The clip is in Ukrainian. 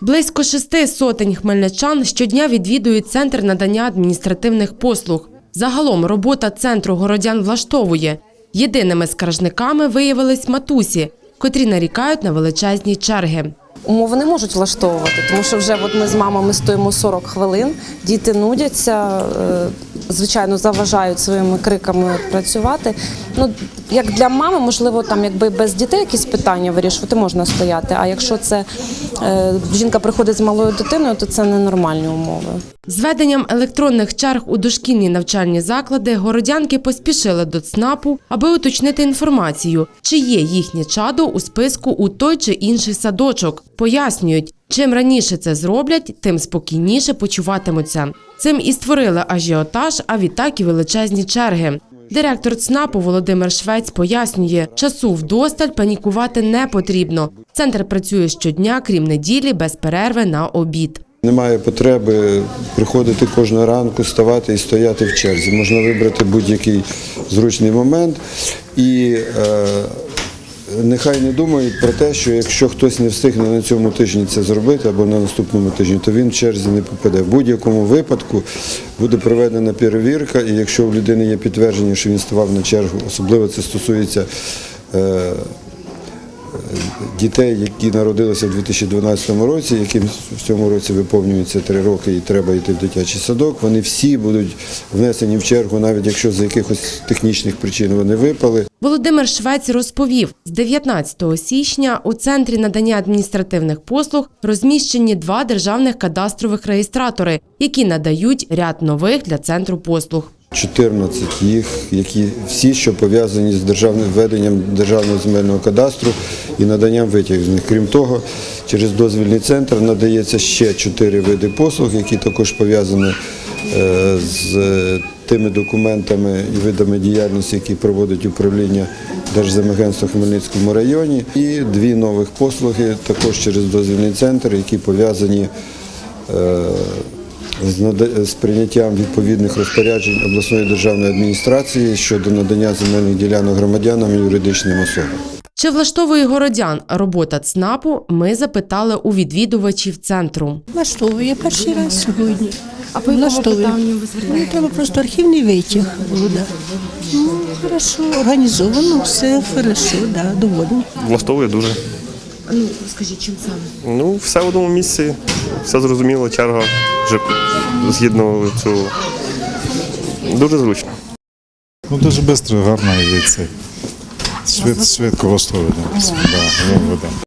Близько шести сотень хмельничан щодня відвідують центр надання адміністративних послуг. Загалом робота центру городян влаштовує. Єдиними скаржниками виявились матусі, котрі нарікають на величезні черги. Умови не можуть влаштовувати, тому що вже от ми з мамами стоїмо 40 хвилин, діти нудяться, е, звичайно, заважають своїми криками працювати. Ну, як для мами, можливо, там якби без дітей якісь питання вирішувати можна стояти. А якщо це е, жінка приходить з малою дитиною, то це ненормальні умови. З веденням електронних черг у дошкільні навчальні заклади городянки поспішили до ЦНАПу, аби уточнити інформацію, чи є їхнє чадо у списку у той чи інший садочок. Пояснюють, чим раніше це зроблять, тим спокійніше почуватимуться. Цим і створили ажіотаж, а відтак і величезні черги. Директор ЦНАПу Володимир Швець пояснює, часу вдосталь панікувати не потрібно. Центр працює щодня, крім неділі, без перерви на обід. Немає потреби приходити кожного ранку, ставати і стояти в черзі. Можна вибрати будь-який зручний момент. І е, нехай не думають про те, що якщо хтось не встигне на цьому тижні це зробити або на наступному тижні, то він в черзі не попаде. В будь-якому випадку буде проведена перевірка, і якщо в людини є підтвердження, що він ставав на чергу, особливо це стосується. Дітей, які народилися в 2012 році, яким в цьому році виповнюється три роки і треба йти в дитячий садок, вони всі будуть внесені в чергу, навіть якщо з якихось технічних причин вони випали. Володимир Швець розповів, з 19 січня у центрі надання адміністративних послуг розміщені два державних кадастрових реєстратори, які надають ряд нових для центру послуг. 14 їх, які всі, що пов'язані з державним веденням державного земельного кадастру і наданням витягів. Крім того, через дозвільний центр надається ще чотири види послуг, які також пов'язані е, з тими документами і видами діяльності, які проводить управління Держземагентства в Хмельницькому районі, і дві нових послуги також через дозвільний центр, які пов'язані е, з прийняттям відповідних розпоряджень обласної державної адміністрації щодо надання земельних ділянок громадянам і юридичним особам. Чи влаштовує городян робота ЦНАПу? Ми запитали у відвідувачів центру. Влаштовує перший раз сьогодні. А по якому питанню ви Ну, треба просто архівний витяг да. Ну, хорошо, організовано, все хорошо, да, довольні. Влаштовує дуже. Ну скажіть, чим саме? Ну, все в одному місці, все зрозуміло, черга вже згідно цього. Дуже зручно. Ну дуже швидко, гарно і це. Швид, швидко влаштовує. Да, да, да.